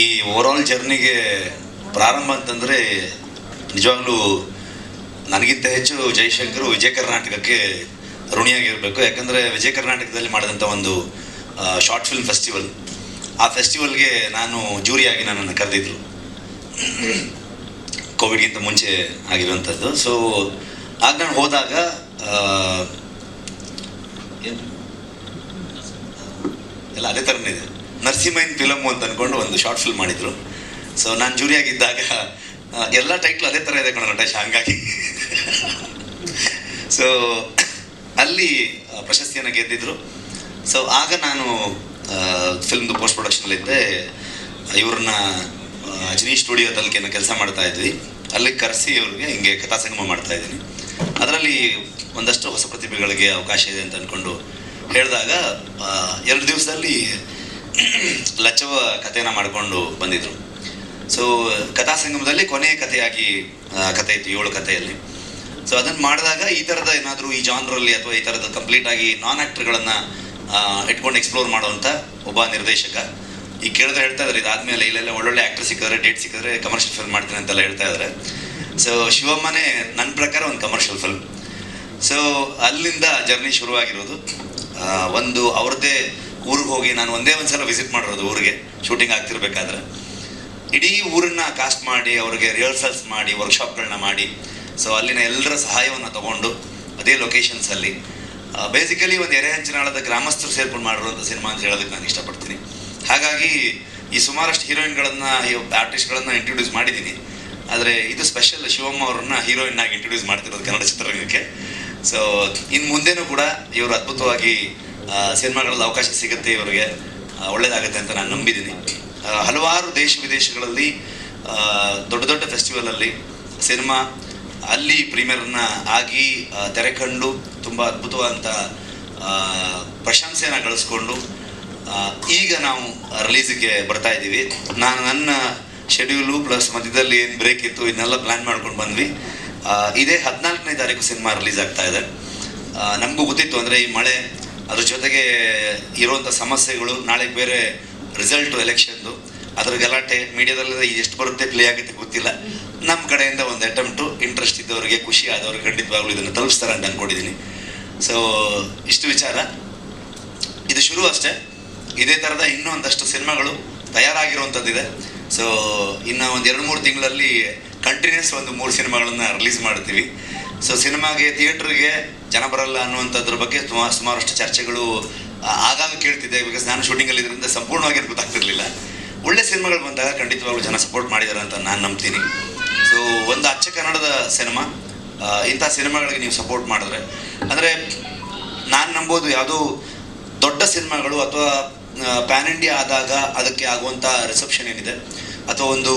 ಈ ಓವರಾಲ್ ಜರ್ನಿಗೆ ಪ್ರಾರಂಭ ಅಂತಂದರೆ ನಿಜವಾಗ್ಲೂ ನನಗಿಂತ ಹೆಚ್ಚು ಜಯಶಂಕರ್ ವಿಜಯ ಕರ್ನಾಟಕಕ್ಕೆ ಋಣಿಯಾಗಿರಬೇಕು. ಯಾಕಂದರೆ ವಿಜಯ ಕರ್ನಾಟಕದಲ್ಲಿ ಮಾಡಿದಂಥ ಒಂದು ಶಾರ್ಟ್ ಫಿಲ್ಮ್ ಫೆಸ್ಟಿವಲ್ ಆ ಫೆಸ್ಟಿವಲ್ಗೆ ನಾನು ಜೂರಿಯಾಗಿ ನನ್ನನ್ನು ಕರೆದಿದ್ದರು ಕೋವಿಡ್ಗಿಂತ ಮುಂಚೆ ಆಗಿರುವಂಥದ್ದು ಸೊ ಆಗ ನಾನು ಹೋದಾಗ ಎಲ್ಲ ಅದೇ ಥರನೇ ಇದೆ. ನರಸಿಂಹನ್ ಫಿಲಮ್ ಅಂತ ಅನ್ಕೊಂಡು ಒಂದು ಶಾರ್ಟ್ ಫಿಲ್ಮ್ ಮಾಡಿದ್ರು. ಸೊ ನಾನು ಜೂರಿಯಾಗಿದ್ದಾಗ ಎಲ್ಲ ಟೈಟ್ಲ್ ಅದೇ ಥರ ಇದೆ ಕಣ ನಟೇಶ್ ಹಂಗಾಗಿ. ಸೊ ಅಲ್ಲಿ ಪ್ರಶಸ್ತಿಯನ್ನು ಗೆದ್ದಿದ್ರು. ಸೊ ಆಗ ನಾನು ಫಿಲ್ಮ್ದು ಪೋಸ್ಟ್ ಪ್ರೊಡಕ್ಷನಲ್ಲಿದ್ದೆ ಇವ್ರನ್ನ ಜಿನಿ ಸ್ಟುಡಿಯೋ ಸ್ಟುಡಿಯೋದಲ್ಲಿ ಕೆಲಸ ಮಾಡ್ತಾ ಇದ್ವಿ. ಅಲ್ಲಿಗೆ ಕರೆಸಿ ಇವ್ರಿಗೆ ಹಿಂಗೆ ಕಥಾ ಸಂಗಮ ಮಾಡ್ತಾ ಇದ್ದೀನಿ. ಅದರಲ್ಲಿ ಒಂದಷ್ಟು ಹೊಸ ಪ್ರತಿಭೆಗಳಿಗೆ ಅವಕಾಶ ಇದೆ ಅಂತ ಅಂದ್ಕೊಂಡು ಹೇಳಿದಾಗ ಎರಡು ದಿವಸದಲ್ಲಿ ಲಚ್ಚವ ಕಥೆನ ಮಾಡಿಕೊಂಡು ಬಂದಿದ್ರು. ಸೊ ಕಥಾ ಸಂಗಮದಲ್ಲಿ ಕೊನೆಯ ಕಥೆಯಾಗಿ ಕಥೆ ಇತ್ತು, ಏಳು ಕಥೆಯಲ್ಲಿ. ಸೊ ಅದನ್ನು ಮಾಡಿದಾಗ ಈ ಥರದ ಏನಾದರೂ ಈ ಜಾನ್ರಲ್ಲಿ ಅಥವಾ ಈ ಥರದ ಕಂಪ್ಲೀಟ್ ಆಗಿ ನಾನ್ ಆ್ಯಕ್ಟರ್ಗಳನ್ನು ಇಟ್ಕೊಂಡು ಎಕ್ಸ್ಪ್ಲೋರ್ ಮಾಡುವಂಥ ಒಬ್ಬ ನಿರ್ದೇಶಕ. ಈ ಕೇಳಿದ್ರೆ ಹೇಳ್ತಾ ಇದ್ದಾರೆ ಇದಾದ್ಮೇಲೆ ಇಲ್ಲೆಲ್ಲ ಒಳ್ಳೊಳ್ಳೆ ಆ್ಯಕ್ಟರ್ ಸಿಕ್ಕಿದ್ರೆ ಡೇಟ್ ಸಿಕ್ಕಿದ್ರೆ ಕಮರ್ಷಿಯಲ್ ಫಿಲ್ಮ್ ಮಾಡ್ತೀನಿ ಅಂತೆಲ್ಲ ಹೇಳ್ತಾ ಇದ್ದಾರೆ ಸೊ ಶಿವಮ್ಮನೇ ನನ್ನ ಪ್ರಕಾರ ಒಂದು ಕಮರ್ಷಿಯಲ್ ಫಿಲ್ಮ್ ಸೊ ಅಲ್ಲಿಂದ ಜರ್ನಿ ಶುರುವಾಗಿರೋದು. ಒಂದು ಅವ್ರದ್ದೇ ಊರಿಗೆ ಹೋಗಿ ನಾನು ಒಂದೇ ಒಂದ್ಸಲ ವಿಸಿಟ್ ಮಾಡಿರೋದು ಊರಿಗೆ. ಶೂಟಿಂಗ್ ಆಗ್ತಿರ್ಬೇಕಾದ್ರೆ. ಇಡೀ ಊರನ್ನ ಕಾಸ್ಟ್ ಮಾಡಿ, ಅವ್ರಿಗೆ ರಿಹರ್ಸಲ್ಸ್ ಮಾಡಿ ವರ್ಕ್ಶಾಪ್ಗಳನ್ನ ಮಾಡಿ. ಸೊ ಅಲ್ಲಿನ ಎಲ್ಲರ ಸಹಾಯವನ್ನು ತಗೊಂಡು ಅದೇ ಲೊಕೇಶನ್ಸಲ್ಲಿ ಬೇಸಿಕಲಿ ಒಂದು ಎರೆಹಂಚಿನಾಳದ ಗ್ರಾಮಸ್ಥರು ಸೇರ್ಕೊಂಡು ಮಾಡಿರುವಂಥ ಸಿನಿಮಾ ಅಂತ ಹೇಳೋದಕ್ಕೆ ನಾನು ಇಷ್ಟಪಡ್ತೀನಿ. ಹಾಗಾಗಿ ಈ ಸುಮಾರಷ್ಟು ಹೀರೋಯಿನ್ಗಳನ್ನು ಆರ್ಟಿಸ್ಟ್ಗಳನ್ನು ಇಂಟ್ರೊಡ್ಯೂಸ್ ಮಾಡಿದ್ದೀನಿ. ಆದರೆ ಇದು ಸ್ಪೆಷಲ್ ಶಿವಮ್ಮ ಅವ್ರನ್ನ ಹೀರೋಯಿನ್ ಆಗಿ ಇಂಟ್ರೊಡ್ಯೂಸ್ ಮಾಡ್ತಿರೋದು ಕನ್ನಡ ಚಿತ್ರರಂಗಕ್ಕೆ. ಸೊ ಇನ್ನು ಮುಂದೆನೂ ಕೂಡ ಇವರು ಅದ್ಭುತವಾಗಿ ಸಿನಿಮಾಗಳಲ್ಲಿ ಅವಕಾಶ ಸಿಗುತ್ತೆ ಇವರಿಗೆ. ಒಳ್ಳೇದಾಗುತ್ತೆ ಅಂತ ನಾನು ನಂಬಿದ್ದೀನಿ. ಹಲವಾರು ದೇಶ ವಿದೇಶಗಳಲ್ಲಿ ದೊಡ್ಡ ದೊಡ್ಡ ಫೆಸ್ಟಿವಲಲ್ಲಿ ಸಿನಿಮಾ ಅಲ್ಲಿ ಪ್ರೀಮಿಯರ್ನ ಆಗಿ ತೆರೆ ಕಂಡು ತುಂಬ ಅದ್ಭುತವಾದಂಥ ಪ್ರಶಂಸೆಯನ್ನು ಗಳಿಸ್ಕೊಂಡು ಈಗ ನಾವು ರಿಲೀಸಿಗೆ ಬರ್ತಾ ಇದ್ದೀವಿ. ನಾನು ನನ್ನ ಶೆಡ್ಯೂಲು ಪ್ಲಸ್ ಮಧ್ಯದಲ್ಲಿ ಏನು ಬ್ರೇಕ್ ಇತ್ತು ಇದನ್ನೆಲ್ಲ ಪ್ಲ್ಯಾನ್ ಮಾಡ್ಕೊಂಡು ಬಂದ್ವಿ. ಇದೇ ಹದಿನಾಲ್ಕನೇ ತಾರೀಕು ಸಿನಿಮಾ ರಿಲೀಸ್ ಆಗ್ತಾ ಇದೆ. ನಮಗೂ ಗೊತ್ತಿತ್ತು ಅಂದರೆ ಈ ಮಳೆ, ಅದ್ರ ಜೊತೆಗೆ ಇರುವಂಥ ಸಮಸ್ಯೆಗಳು ನಾಳೆ ಬೇರೆ ರಿಸಲ್ಟು ಎಲೆಕ್ಷನ್ದು ಅದ್ರ ಗಲಾಟೆ ಮೀಡಿಯಾದಲ್ಲಿ ಎಷ್ಟು ಬರುತ್ತೆ ಪ್ಲೇ ಆಗುತ್ತೆ ಗೊತ್ತಿಲ್ಲ. ನಮ್ಮ ಕಡೆಯಿಂದ ಒಂದು ಅಟೆಂಪ್ಟು ಇಂಟ್ರೆಸ್ಟ್ ಇದ್ದವರಿಗೆ, ಖುಷಿ ಆದವ್ರಿಗೆ ಖಂಡಿತವಾಗ್ಲೂ ಇದನ್ನು ತಲುಪಿಸ್ತಾರೆ ಅಂತ ಅಂದ್ಕೊಂಡಿದ್ದೀನಿ ಸೊ ಇಷ್ಟು ವಿಚಾರ. ಇದು ಶುರು ಅಷ್ಟೇ. ಇದೇ ಥರದ ಇನ್ನೂ ಒಂದಷ್ಟು ಸಿನಿಮಾಗಳು ತಯಾರಾಗಿರುವಂಥದ್ದಿದೆ ಸೊ ಇನ್ನು ಒಂದು ಎರಡು ಮೂರು ತಿಂಗಳಲ್ಲಿ ಕಂಟಿನ್ಯೂಸ್ ಒಂದು ಮೂರು ಸಿನಿಮಾಗಳನ್ನ ರಿಲೀಸ್ ಮಾಡ್ತೀವಿ. ಸೊ ಸಿನಿಮಾಗೆ ಥಿಯೇಟ್ರಿಗೆ ಜನ ಬರಲ್ಲ ಅನ್ನುವಂಥದ್ರ ಬಗ್ಗೆ ಸುಮಾರು ಸುಮಾರಷ್ಟು ಚರ್ಚೆಗಳು ಆಗಾಗ ಕೇಳ್ತಿದ್ದೆ. ಬಿಕಾಸ್ ನಾನು ಶೂಟಿಂಗಲ್ಲಿ ಇದರಿಂದ ಸಂಪೂರ್ಣವಾಗಿ ಗೊತ್ತಾಗ್ತಿರ್ಲಿಲ್ಲ. ಒಳ್ಳೆ ಸಿನಿಮಾಗಳು ಬಂದಾಗ ಖಂಡಿತವಾಗ್ಲೂ ಜನ ಸಪೋರ್ಟ್ ಮಾಡಿದ್ದಾರೆ ಅಂತ ನಾನು ನಂಬ್ತೀನಿ. ಸೊ ಒಂದು ಅಚ್ಚ ಕನ್ನಡದ ಸಿನಿಮಾ ಇಂಥ ಸಿನಿಮಾಗಳಿಗೆ ನೀವು ಸಪೋರ್ಟ್ ಮಾಡಿದ್ರೆ. ಅಂದರೆ, ನಾನು ನಂಬೋದು ಯಾವುದೋ ದೊಡ್ಡ ಸಿನಿಮಾಗಳು ಅಥವಾ ಪ್ಯಾನ್ ಇಂಡಿಯಾ ಆದಾಗ ಅದಕ್ಕೆ ಆಗುವಂಥ ರಿಸೆಪ್ಷನ್ ಏನಿದೆ. ಅಥವಾ ಒಂದು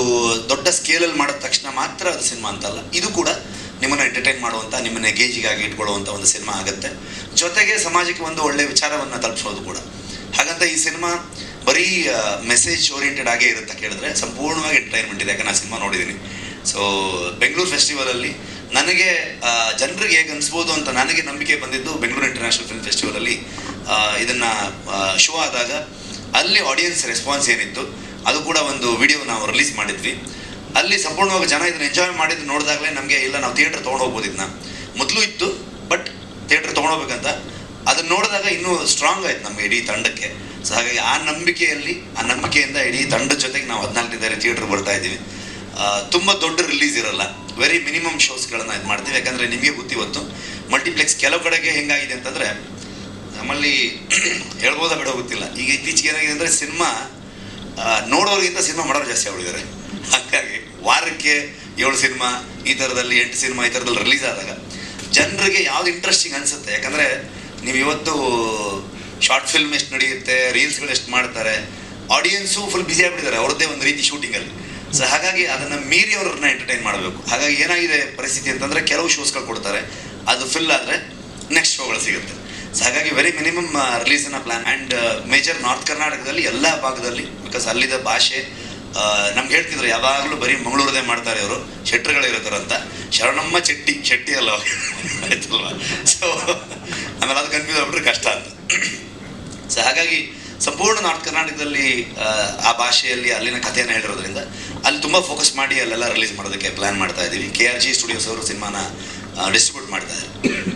ದೊಡ್ಡ ಸ್ಕೇಲಲ್ಲಿ ಮಾಡಿದ ತಕ್ಷಣ ಮಾತ್ರ ಅದು ಸಿನಿಮಾ ಅಂತಲ್ಲ. ಇದು ಕೂಡ ನಿಮ್ಮನ್ನು ಎಂಟರ್ಟೈನ್ ಮಾಡುವಂಥ ನಿಮ್ಮನ್ನು ಗೇಜಿಗಾಗಿ ಇಟ್ಕೊಳ್ಳುವಂಥ ಒಂದು ಸಿನಿಮಾ ಆಗುತ್ತೆ. ಜೊತೆಗೆ ಸಮಾಜಕ್ಕೆ ಒಂದು ಒಳ್ಳೆ ವಿಚಾರವನ್ನು ತಲುಪಿಸೋದು ಕೂಡ. ಹಾಗಂತ ಈ ಸಿನಿಮಾ ಬರೀ ಮೆಸೇಜ್ ಓರಿಯೆಂಟೆಡ್ ಆಗೇ ಇರುತ್ತೆ ಕೇಳಿದ್ರೆ ಸಂಪೂರ್ಣವಾಗಿ ಎಂಟರ್ಟೈನ್ಮೆಂಟ್ ಇದೆ. ಯಾಕಂದ್ರೆ ನಾನು ಸಿನಿಮಾ ನೋಡಿದ್ದೀನಿ ಸೊ ಬೆಂಗಳೂರು ಫೆಸ್ಟಿವಲಲ್ಲಿ ನನಗೆ ಜನರಿಗೆ ಹೇಗೆ ಅನಿಸ್ಬೋದು ಅಂತ ನನಗೆ ನಂಬಿಕೆ ಬಂದಿದ್ದು ಬೆಂಗಳೂರು ಇಂಟರ್ನ್ಯಾಷನಲ್ ಫಿಲ್ಮ್ ಫೆಸ್ಟಿವಲಲ್ಲಿ ಇದನ್ನು ಶೋ ಆದಾಗ ಅಲ್ಲಿ ಆಡಿಯನ್ಸ್ ರೆಸ್ಪಾನ್ಸ್ ಏನಿತ್ತು? ಅದು ಕೂಡ ಒಂದು ವಿಡಿಯೋ ನಾವು ರಿಲೀಸ್ ಮಾಡಿದ್ವಿ. ಅಲ್ಲಿ ಸಂಪೂರ್ಣವಾಗಿ ಜನ ಇದನ್ನ ಎಂಜಾಯ್ ಮಾಡಿದ್ದು ನೋಡಿದಾಗಲೇ ನಮಗೆ, ಇಲ್ಲ, ನಾವು ಥಿಯೇಟರ್ ತೊಗೊಂಡು ಹೋಗ್ಬೋದು ಇದನ್ನ ಮೊದಲು ಇತ್ತು ಬಟ್ ಥಿಯೇಟರ್ ತೊಗೊಂಡೋಗ್ಬೇಕಂತ ಅದನ್ನ ನೋಡಿದಾಗ ಇನ್ನೂ ಸ್ಟ್ರಾಂಗ್ ಆಯ್ತು ನಮಗೆ ಇಡೀ ತಂಡಕ್ಕೆ. ಸೊ ಹಾಗಾಗಿ ಆ ನಂಬಿಕೆಯಲ್ಲಿ, ಆ ನಂಬಿಕೆಯಿಂದ ಇಡೀ ತಂಡದ ಜೊತೆಗೆ ನಾವು ಹದಿನಾಲ್ಕನೇ ತಾರೀಕು ಥಿಯೇಟರ್ ಬರ್ತಾ ಇದ್ದೀವಿ. ತುಂಬ ದೊಡ್ಡ ರಿಲೀಸ್ ಇರಲ್ಲ. ವೆರಿ ಮಿನಿಮಮ್ ಶೋಸ್ಗಳನ್ನು ಇದು ಮಾಡ್ತೀವಿ. ಯಾಕಂದರೆ ನಿಮಗೆ ಗೊತ್ತಿವತ್ತು ಮಲ್ಟಿಪ್ಲೆಕ್ಸ್ ಕೆಲವು ಕಡೆಗೆ ಹೆಂಗಾಗಿದೆ ಅಂತಂದರೆ, ನಮ್ಮಲ್ಲಿ ಹೇಳ್ಬೋದಾ ಬಿಡೋ ಗೊತ್ತಿಲ್ಲ. ಈಗ ಇತ್ತೀಚೆಗೆ ಏನಾಗಿದೆ ಅಂದರೆ ಸಿನಿಮಾ ನೋಡೋರಿಗಿಂತ ಸಿನಿಮಾ ಮಾಡೋರು ಜಾಸ್ತಿ ಆಗಿದ್ದಾರೆ ಹಾಗಾಗಿ ವಾರಕ್ಕೆ ಏಳು ಸಿನಿಮಾ, ಈ ಥರದಲ್ಲಿ ಎಂಟು ಸಿನಿಮಾ, ಈ ಥರದಲ್ಲಿ ರಿಲೀಸ್ ಆದಾಗ ಜನರಿಗೆ ಯಾವ್ದು ಇಂಟ್ರೆಸ್ಟಿಂಗ್ ಅನಿಸುತ್ತೆ? ಯಾಕಂದರೆ ನೀವು ಇವತ್ತು ಶಾರ್ಟ್ ಫಿಲ್ಮ್ ಎಷ್ಟು ನಡೆಯುತ್ತೆ ರೀಲ್ಸ್ಗಳು ಎಷ್ಟು ಮಾಡ್ತಾರೆ ಆಡಿಯನ್ಸು ಫುಲ್ ಬ್ಯುಸಿ ಆಗಿಬಿಟ್ಟಿದ್ದಾರೆ ಅವ್ರದ್ದೇ ಒಂದು ರೀತಿ ಶೂಟಿಂಗಲ್ಲಿ ಸೊ ಹಾಗಾಗಿ ಅದನ್ನು ಮೀರಿ ಅವ್ರನ್ನ ಎಂಟರ್ಟೈನ್ ಮಾಡಬೇಕು. ಹಾಗಾಗಿ ಏನಾಗಿದೆ ಪರಿಸ್ಥಿತಿ ಅಂತಂದರೆ ಕೆಲವು ಶೋಸ್ಗಳು ಕೊಡ್ತಾರೆ. ಅದು ಫಿಲ್ ಆದರೆ ನೆಕ್ಸ್ಟ್ ಶೋಗಳು ಸಿಗುತ್ತೆ. ಹಾಗಾಗಿ ವೆರಿ ಮಿನಿಮಮ್ ರಿಲೀಸ್ ಅನ್ನ ಪ್ಲಾನ್ ಅಂಡ್ ಮೇಜರ್ ನಾರ್ತ್ ಕರ್ನಾಟಕದಲ್ಲಿ ಎಲ್ಲ ಭಾಗದಲ್ಲಿ ಬಿಕಾಸ್ ಅಲ್ಲಿದ ಭಾಷೆ ನಮ್ಗೆ ಹೇಳ್ತಿದ್ರು ಯಾವಾಗಲೂ ಬರೀ ಮಂಗಳೂರದೇ ಮಾಡ್ತಾರೆ ಅವರು ಅಂತ. ಶರಣಮ್ಮ ಚೆಟ್ಟಿ ಚೆಟ್ಟಿ ಅಲ್ಲ ಆಯ್ತಲ್ವಾ? ಸೊ ಆಮೇಲೆ ಅದು ಕನ್ಫ್ಯೂಸ್ ಆಗ್ಬಿಟ್ರೆ ಕಷ್ಟ ಅಂತ. ಸೊ ಹಾಗಾಗಿ ಸಂಪೂರ್ಣ ನಾರ್ತ್ ಕರ್ನಾಟಕದಲ್ಲಿ ಆ, ಆ ಭಾಷೆಯಲ್ಲಿ ಅಲ್ಲಿನ ಕಥೆಯನ್ನು ಹೇಳಿರೋದ್ರಿಂದ ಅಲ್ಲಿ ತುಂಬ ಫೋಕಸ್ ಮಾಡಿ ಅಲ್ಲೆಲ್ಲ ರಿಲೀಸ್ ಮಾಡೋದಕ್ಕೆ ಪ್ಲಾನ್ ಮಾಡ್ತಾ ಇದ್ದೀವಿ. ಕೆ ಆರ್ ಜಿ ಸ್ಟುಡಿಯೋಸ್ ಅವರು ಸಿನಿಮಾನ ಡಿಸ್ಟ್ರಿಬ್ಯೂಟ್ ಮಾಡ್ತಾ ಇದ್ದಾರೆ.